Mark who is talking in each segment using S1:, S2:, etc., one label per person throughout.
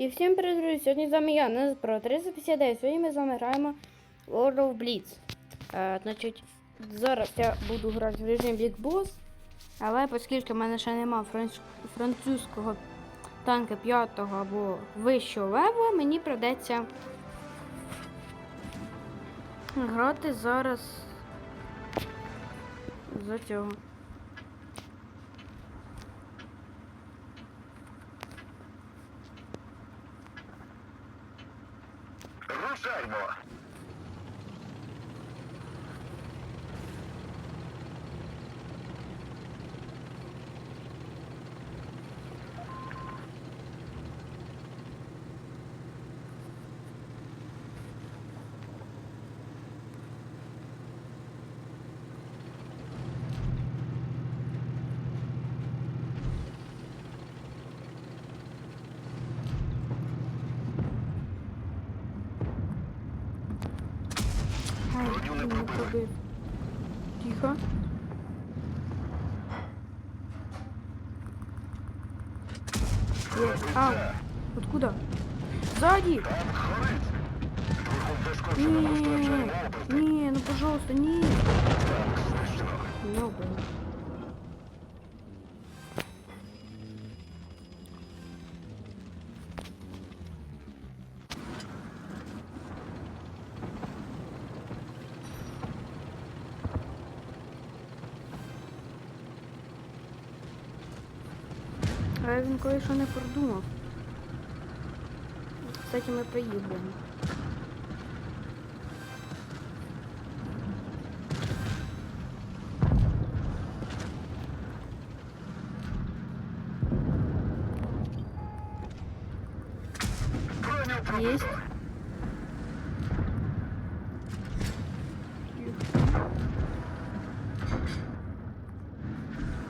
S1: І всім привіт, друзі! Сьогодні з вами я, Нез Про 359. Сьогодні ми з вами граємо World of Blitz. Е, значить, зараз я буду грати в режим Big Boss, але оскільки в мене ще нема франц... французького танка 5 або вищого левела, мені придеться грати зараз за цього.
S2: Рушаймо!
S1: Ай,
S2: Броню не
S1: не
S2: пробили.
S1: пробив. Тихо. Є. А, откуда? Сзади!
S2: Танк горить! Двигун пошкоджено,
S1: Не,
S2: розтрачаємо оберти.
S1: не, ну пожалуйста, не.
S2: Танк знищено.
S1: Не убил. А він кое-що не продумав. Кстати, ми поїдемо.
S2: Броню
S1: Есть.
S2: пробито.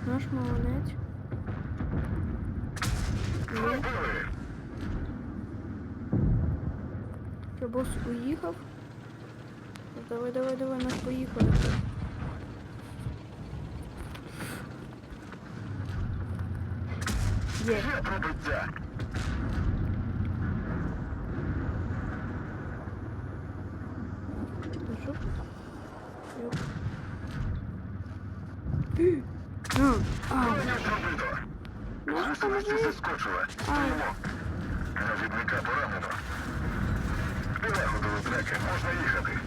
S1: Наш молодець. Що бос уїхав? Давай, давай, давай, нас поїхали. Є.
S2: Є пробиття.
S1: Ну що? Йоп. М. А, а,
S2: Броню пробито.
S1: ну що
S2: Заскочила. Стоїмо. Навідника поранено. Налагодили треки, можна їхати.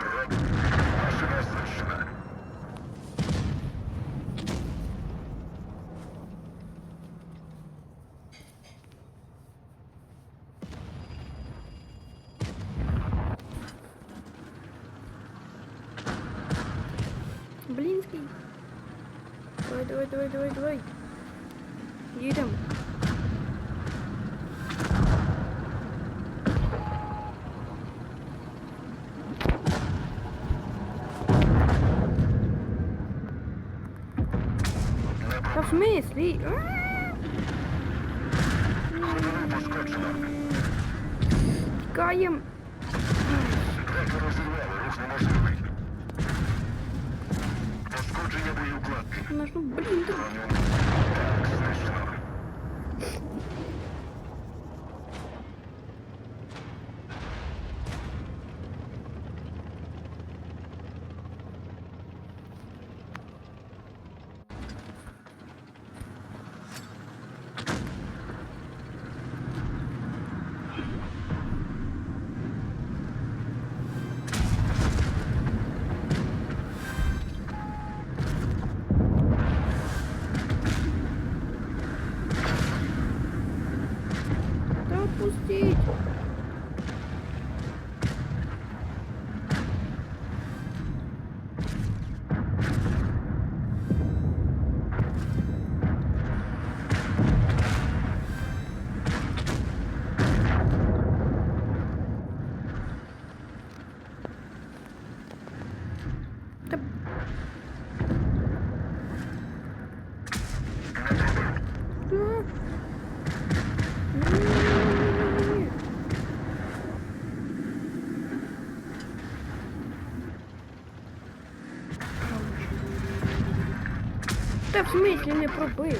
S2: Роб... Машина знищена.
S1: Блінський. Давай, давай, давай, давай, давай. Їдемо.
S2: Не
S1: Та в смислі? Тікаєм.
S2: Пошкодження боєукладки.
S1: Ну, блін, в смислі не пробив.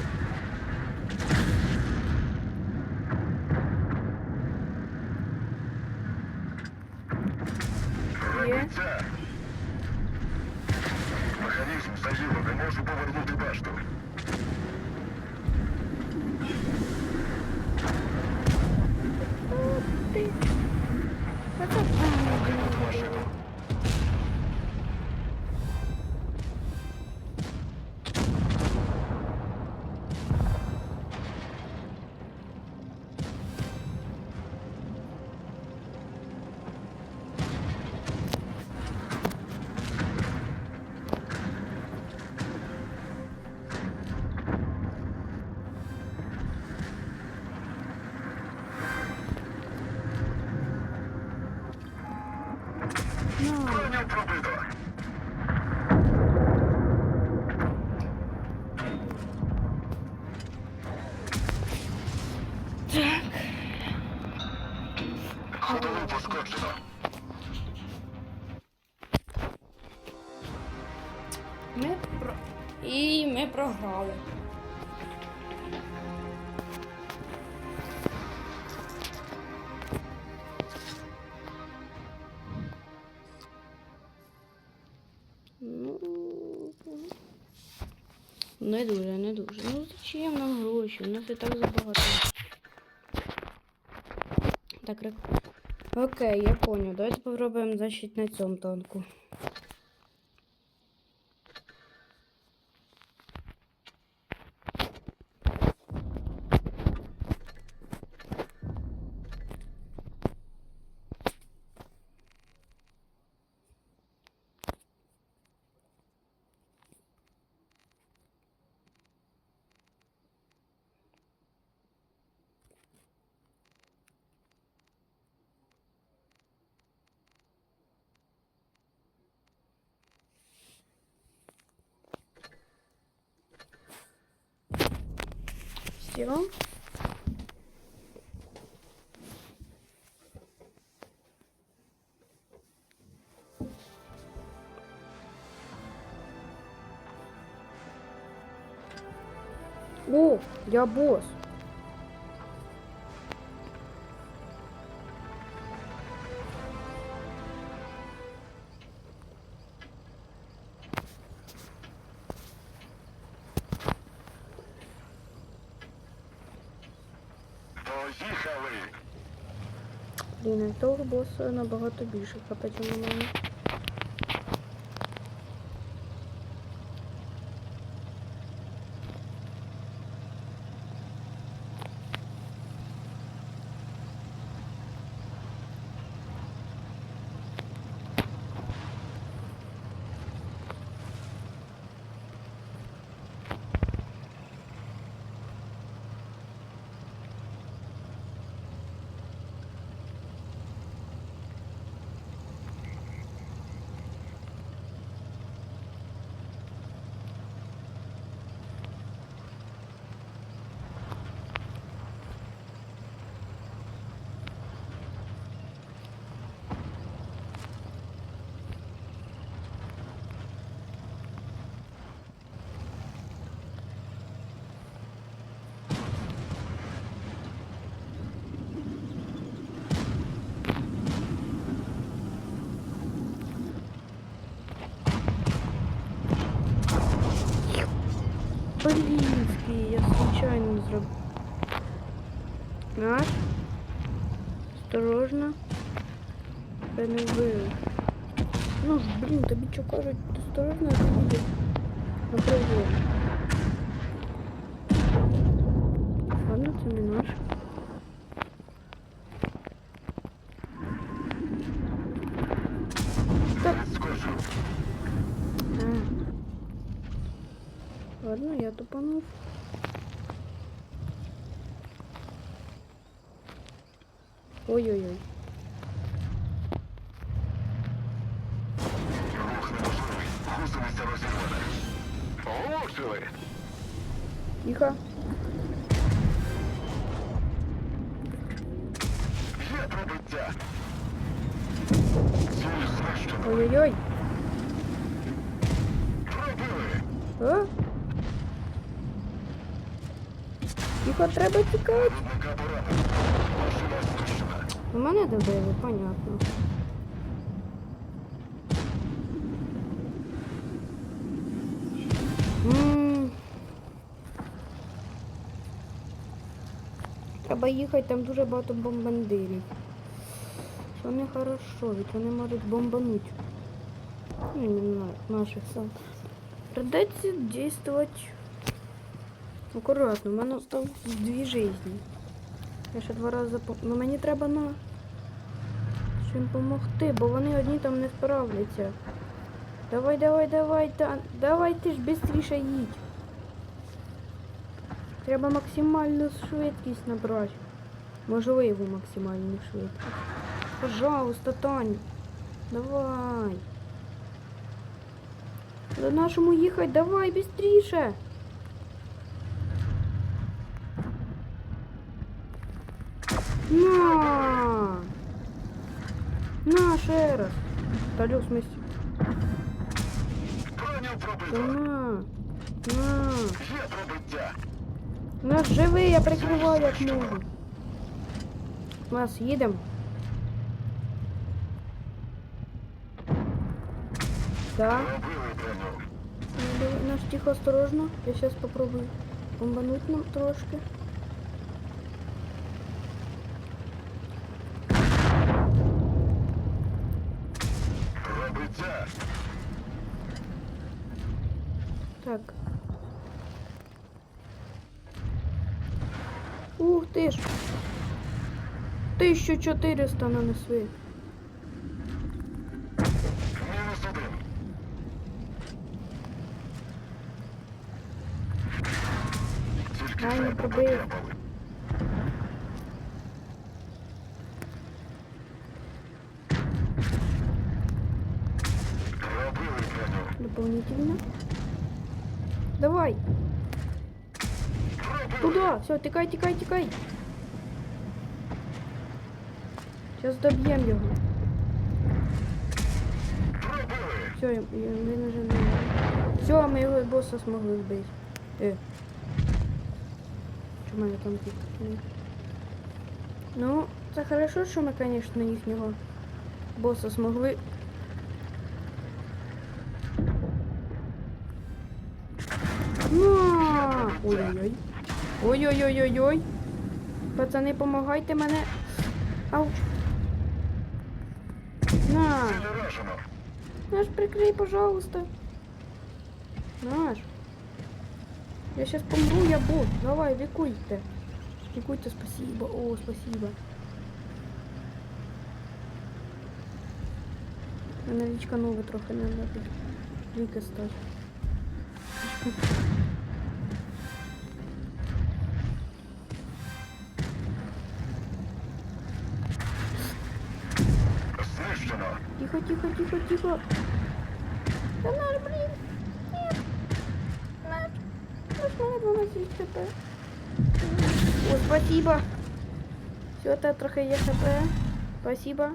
S1: Ми. Ну, не дуже, не дуже. Ну зачем нам гроші? У нас і так забагато. Так, рек... Окей, я понял. Давайте попробуємо значить на цьому танку. Все. О, я босс. Блін, того босу набагато більше ніж у мене. Блинский, я случайно зробив. Наш. Осторожно. Я не вбив. Ну ж, блін, тобі що кажуть, осторожно, а ти їдеш на призор. Ладно, це не наш. Ой-ой-ой.
S2: Рух неможливий. Гусениця розірвана. Влучили.
S1: Тихо.
S2: Є пробиття. Ціль знищено.
S1: Ой-ой-ой.
S2: Пробили.
S1: А? Тихо, треба тікати.
S2: Виробника поранено.
S1: У мене добили, понятно. М -м Треба їхати, там дуже багато бомбандирів. Що не хорошо, ведь вони можуть бомбануть. Ну, не наших сам. Придеться действовать аккуратно. У мене осталось дві жизни. Я ще два рази запом... Ну мені треба на чим допомогти, бо вони одні там не справляться. Давай, давай, давай, та... давай ти ж швидше їдь. Треба максимальну швидкість набрати. Можливо, максимальну швидкість. Пожалуйста, Тань. Давай. До нашому їхати, давай, быстріше. На! На, ще раз. Талю, в смысле?
S2: Пробиття.
S1: на. На.
S2: Є пробиття.
S1: Нас живий, я прикриваю як можу. Нас їдемо. Да.
S2: Пробили броню.
S1: Ну, давай, Наш тихо, осторожно. Я сейчас попробую бомбануть нам трошки.
S2: Пробиття.
S1: Так. Ух ти ж. 1400 нанесли.
S2: Мінус один. Тільки
S1: Ай, не
S2: треба
S1: пробив. Дополнительно. Давай.
S2: Пробили.
S1: Туда. Все, тикай, тикай, тикай. Сейчас доб'ємо його. Все, він уже. Все, ми його боса змогли вбити. Е. Чому мене там тільки? Ну, це хорошо, що ми, звісно, їхнього боса змогли. На! Ой-ой-ой. Ой-ой-ой-ой-ой. Пацани, помагайте мене. Ауч. На! Наш, прикрий, пожалуйста. Наш. Я сейчас помру, я бот. Давай, ликуйте. Ликуйте, спасибо. О, спасибо. Мене нове трохи не надо. Ліки стати. Тихо, тихо, тихо. Да наш, блин. Нет. Наш. Наш мене 12 хп. О, спасибо. Все, это трохи хп. Спасибо.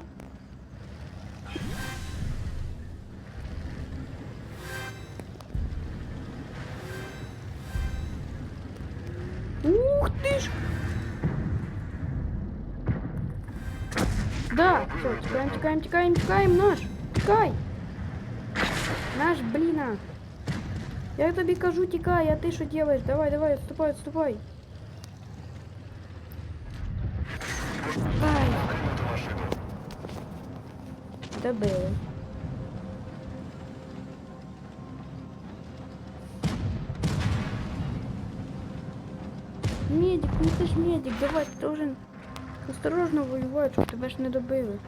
S1: Да, все, тікаємо, тікаємо, тікаємо, тікаємо, наш, тікай. Наш, блін. а. Я тобі кажу, тікай, а ти що робиш? Давай, давай, отступай, отступай. Ай,
S2: Кинути машину.
S1: добили. Медик, ну ти ж медик, давай, ти должен осторожно воювати, щоб тебе ж не добили.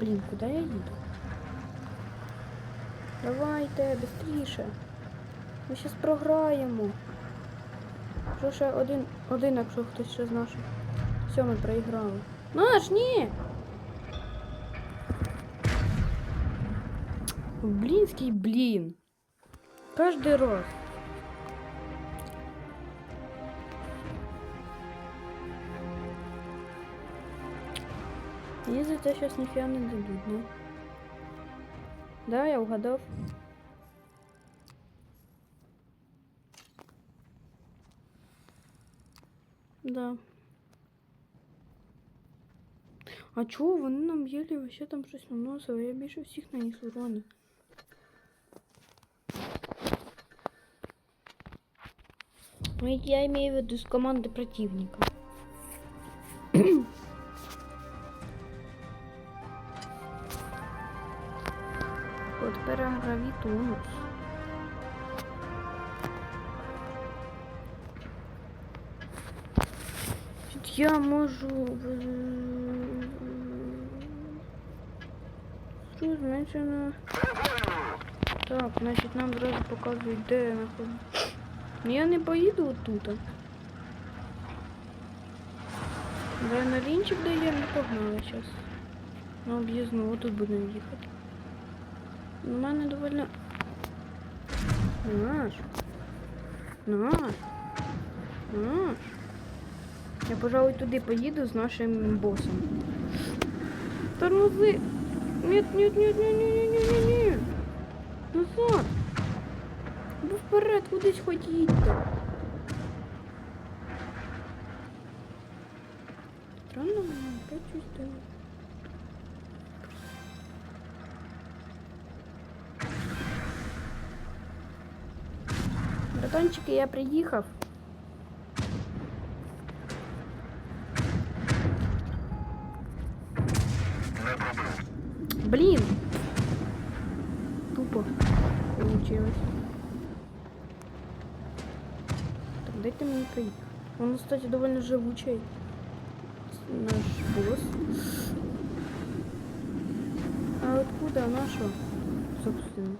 S1: Блін, куди я їду? Давайте, швидше. Ми зараз програємо. Що ще один, один, якщо хтось ще з наших. Все, ми проіграли. Наш, ні! Блінський блін. Кожний раз. Мені за це зараз ніфіга не дадуть, не? Да, я угадав. Да. А чого вони нам єлі вообще там щось наносили? Я більше всіх наніс урону. Ну, я имею в виду с команды противника. От перегравітунус. Тут я можу. Що зменшено? Так, значить нам зразу показують, де я знаходжусь. Ну я не поїду отут. Да, на лінчик де я не погнали зараз. На об'їзну, отут будемо їхати. У мене довольно. Наш. Наш. Наш. Я, пожалуй, туди поїду з нашим босом. Тормози. Нет, нет, нет, нет, нет, нет, нет, нет. Назад. Ну вперед, кудись ходіть-то. Странно мене опять щось дає. Братанчики, я приїхав. Проехать. Он, кстати, довольно живучий. Наш босс. А откуда наша? Собственно.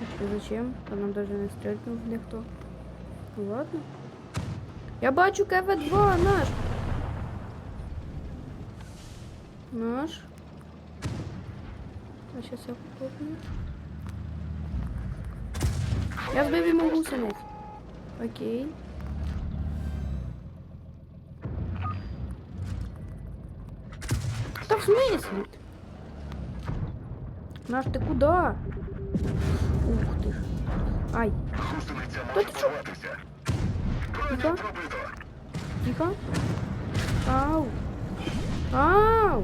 S1: Это зачем? А нам даже не стрельнул никто. Ну ладно. Я бачу КВ-2 наш. Наш. А сейчас я попробую. Я збив йому гусениць. Окей. Та в смысле? Наш ти куди? Ух ти ж. Ай, ти що?
S2: порватися.
S1: Тихо. Тихо. Ау. Ау.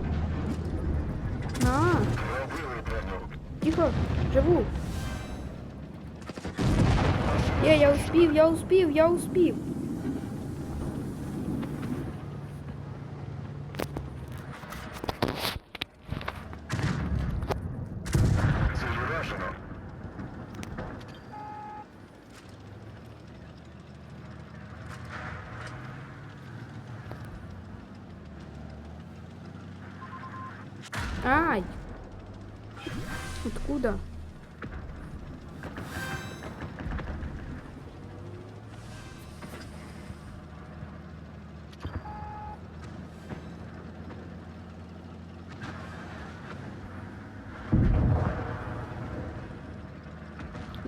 S1: На. Тихо, живу. Є, я успів, я успів, я успів.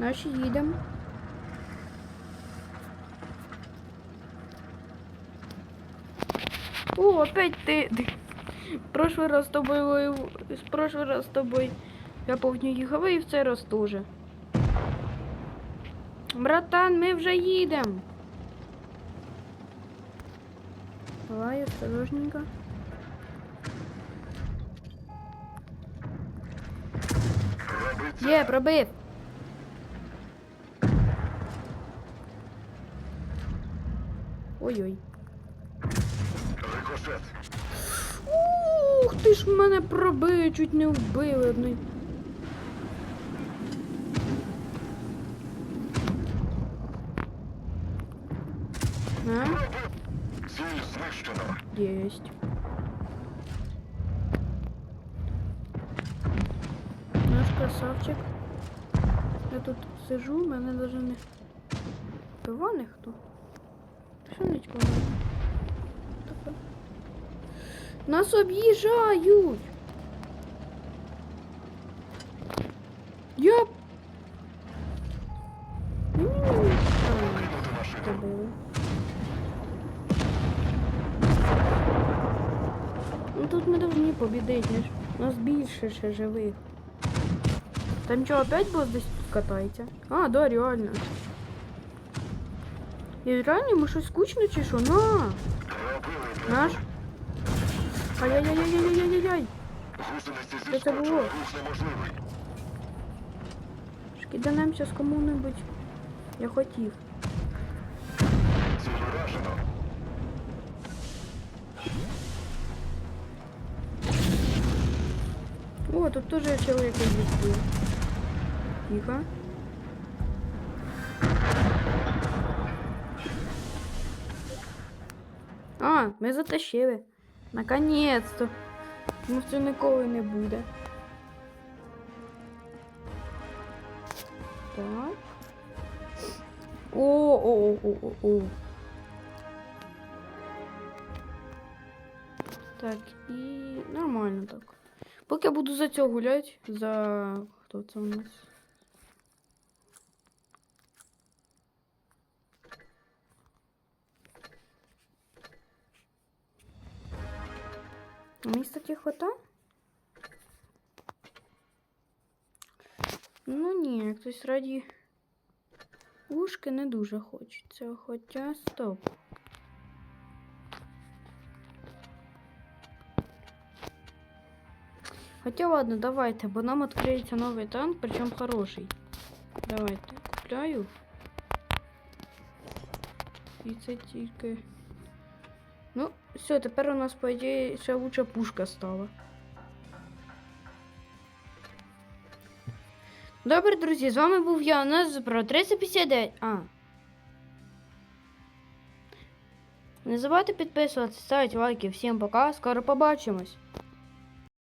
S1: Наші їдемо. О, опять ты. ты. Прошлый раз с тобой воев- с прошлый раз с тобой я помню їхав і в цей раз теж. Братан, ми вже їдемо. Давай, осторожненько.
S2: Робиться.
S1: Є, пробив. Ой-ой. Ух ти ж мене пробили, чуть не вбили одної. А? Есть. Наш красавчик. Я тут сижу, мене даже не пива ніхто. Таке? Нас об'їжджають. Я... Ну тут ми повинні побідити, нас більше ще живих. Там що, опять бос десь катається? А, да, реально. І реально ми щось скучно чи що? На! Наш? Ай-яй-яй-яй-яй-яй-яй!
S2: Гусениці
S1: Що це було?
S2: неможливий.
S1: З кому-небудь. Я хотів. О, тут тоже человек есть был. Тихо. А, ми затащили. Наконец-то. Ну це ніколи не буде. Так. О, о, о, о, о, о. Так, і нормально так. Поки я буду за цього гуляти, за. Хто це у нас? Мені, кстати, хвата? Ну ні, хтось раді ушки не дуже хочеться. Хоча стоп. Хотя ладно, давайте, бо нам відкриється новий танк, причому хороший. Давайте, купляю. І це тільки. Ну, все, тепер у нас, по ідеї, ще лучше пушка стала. Добре, друзі, з вами був я, у нас про 359. А. Не забувайте підписуватися, ставити лайки. Всім пока, скоро побачимось.